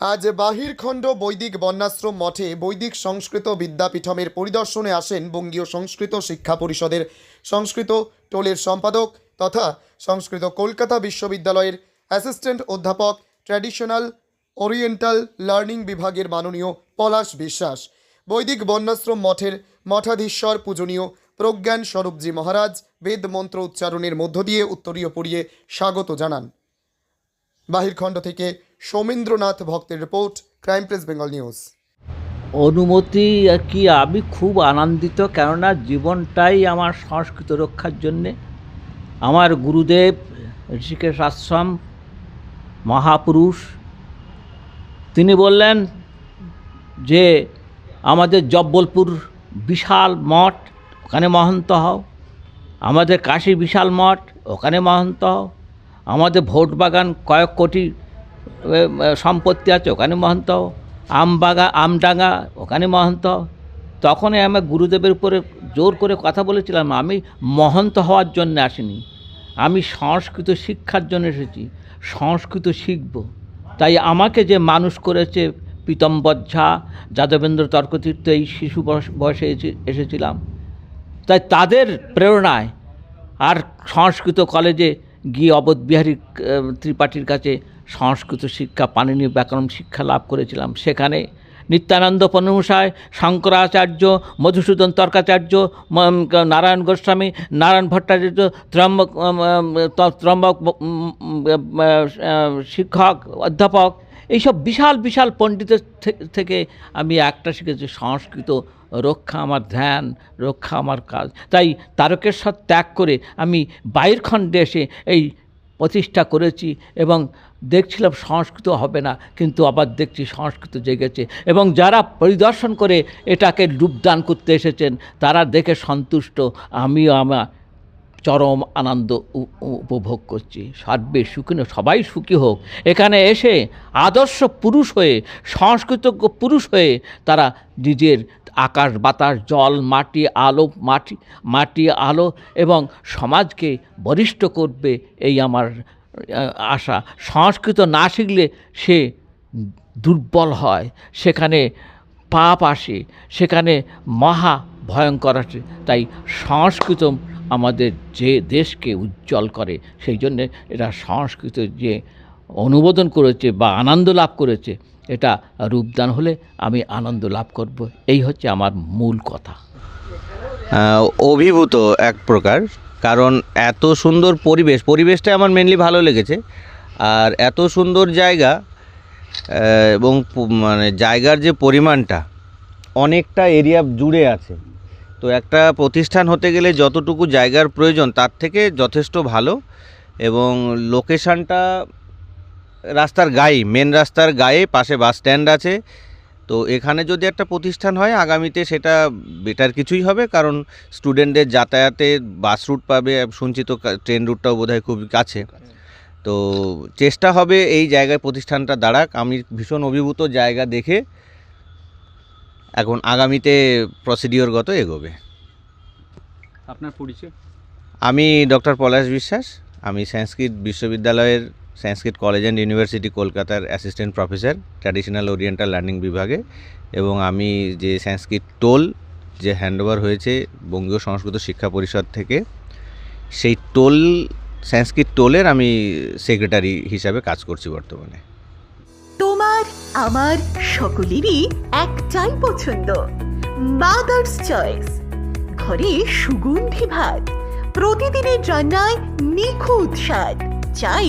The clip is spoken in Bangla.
আজ বাহিরখণ্ড বৈদিক বন্যাশ্রম মঠে বৈদিক সংস্কৃত বিদ্যাপীঠমের পরিদর্শনে আসেন বঙ্গীয় সংস্কৃত শিক্ষা পরিষদের সংস্কৃত টোলের সম্পাদক তথা সংস্কৃত কলকাতা বিশ্ববিদ্যালয়ের অ্যাসিস্ট্যান্ট অধ্যাপক ট্র্যাডিশনাল ওরিয়েন্টাল লার্নিং বিভাগের মাননীয় পলাশ বিশ্বাস। বৈদিক বন্যাশ্রম মঠের মঠাধীশ্বর পূজনীয় প্রজ্ঞান স্বরূপজি মহারাজ বেদ মন্ত্র উচ্চারণের মধ্য দিয়ে উত্তরীয় পড়িয়ে স্বাগত জানান। বাহিরখণ্ড থেকে সৌমেন্দ্রনাথ ভক্তের report, crime press Bengal news. অনুমতি কি? আমি খুব আনন্দিত, কেননা জীবনটাই আমার সংস্কৃত রক্ষার জন্যে। আমার গুরুদেব ঋষিকেশ আশ্রম, মহাপুরুষ, তিনি বললেন যে, আমাদের জব্বলপুর বিশাল মঠ, ওখানে মহন্ত হও। আমাদের কাশী বিশাল মঠ, ওখানে মহন্ত হও। আমাদের ভোট বাগান কয়েক কোটি সম্পত্তি আছে ওখানে মহন্ত। আমবাগা আমডাঙ্গা ওখানে মহন্ত। তখনই আমি গুরুদেবের উপরে জোর করে কথা বলেছিলাম আমি মহন্ত হওয়ার জন্য আসিনি। আমি সংস্কৃত শিক্ষার জন্য এসেছি সংস্কৃত শিখব। তাই আমাকে যে মানুষ করেছে পীতম্বর ঝা যাদবেন্দ্র তর্কতীর্থ এই শিশু বয়স- বয়সে এসে- এসেছিলাম তাই তাদের প্রেরণায় আর সংস্কৃত কলেজে গিয়ে অবধবিহারী আহ, ত্রিপাঠীর কাছে সংস্কৃত শিক্ষা পাণিনি ব্যাকরণ শিক্ষা লাভ করেছিলাম। সেখানে নিত্যানন্দ পনমশায় শঙ্করাচার্য, মধুসূদন তর্কাচার্য নারায়ণ গোস্বামী, নারায়ণ ভট্টাচার্য ত্রম্বক ত্রম্বক শিক্ষক, অধ্যাপক, এইসব বিশাল বিশাল পণ্ডিতের থেকে আমি একটা শিখেছি, সংস্কৃত রক্ষা আমার ধ্যান, রক্ষা আমার কাজ। তাই তারকেশ্বর ত্যাগ করে আমি বাইরখণ্ডে এসে এই প্রতিষ্ঠা করেছি এবং দেখছিলাম সংস্কৃত হবে না, কিন্তু আবার দেখছি সংস্কৃত জেগেছে। এবং যারা পরিদর্শন করে এটাকে রূপদান করতে এসেছেন, তারা দেখে সন্তুষ্ট। আমিও আমার চরম আনন্দ উপভোগ করছি। সর্বে সুখী সবাই সুখী হোক। এখানে এসে আদর্শ পুরুষ হয়ে, সংস্কৃতজ্ঞ পুরুষ হয়ে তারা নিজের আকাশ, বাতাস, জল, মাটি, আলো, মাটি মাটি, আলো এবং সমাজকে বরিষ্ঠ করবে এই আমার আশা। সংস্কৃত না শিখলে সে দুর্বল হয়। সেখানে পাপ আসে, সেখানে মহা ভয়ঙ্কর আসে। তাই সংস্কৃত আমাদের যে দেশকে উজ্জ্বল করে, সেই জন্যে এটা সংস্কৃত যে অনুমোদন করেছে বা আনন্দ লাভ করেছে এটা রূপদান হলে আমি আনন্দ লাভ করব। এই হচ্ছে আমার মূল কথা। অভিভূত এক প্রকার, কারণ এত সুন্দর পরিবেশ, পরিবেশটা আমার মেনলি ভালো লেগেছে। আর এত সুন্দর জায়গা এবং মানে জায়গার যে পরিমাণটা, অনেকটা এরিয়া জুড়ে আছে। তো একটা প্রতিষ্ঠান হতে গেলে যতটুকু জায়গার প্রয়োজন, তার থেকে যথেষ্ট ভালো। এবং লোকেশানটা রাস্তার গায়ে মেন রাস্তার গায়ে পাশে বাস স্ট্যান্ড আছে। তো এখানে যদি একটা প্রতিষ্ঠান হয় আগামীতে সেটা বেটার কিছুই হবে কারণ স্টুডেন্টদের যাতায়াতে বাস রুট পাবে শুনছি তো ট্রেন রুটটাও বোধহয় খুব কাছে। তো চেষ্টা হবে এই জায়গায় প্রতিষ্ঠানটা দাঁড়াক। আমি ভীষণ অভিভূত জায়গা দেখে এখন আগামীতে প্রসিডিওরগত এগোবে। আপনার পরিচয়? আমি ডক্টর পলাশ বিশ্বাস। আমি সংস্কৃত বিশ্ববিদ্যালয়ের সংস্কৃত কলেজ অ্যান্ড ইউনিভার্সিটি কলকাতার assistant professor traditional oriental learning বিভাগে এবং আমি যে সংস্কৃত টোল যে হ্যান্ডওভার হয়েছে বঙ্গীয় সংস্কৃত শিক্ষা পরিষদ থেকে, সেই টোল সংস্কৃত টোলের আমি সেক্রেটারি হিসাবে কাজ করছি বর্তমানে। তোমার, আমার সকলেরই একটাই পছন্দ মাদার্স চয়েস ঘরে সুগন্ধি ভাত, প্রতিদিনের রান্নায় নিখুঁত স্বাদ, চাই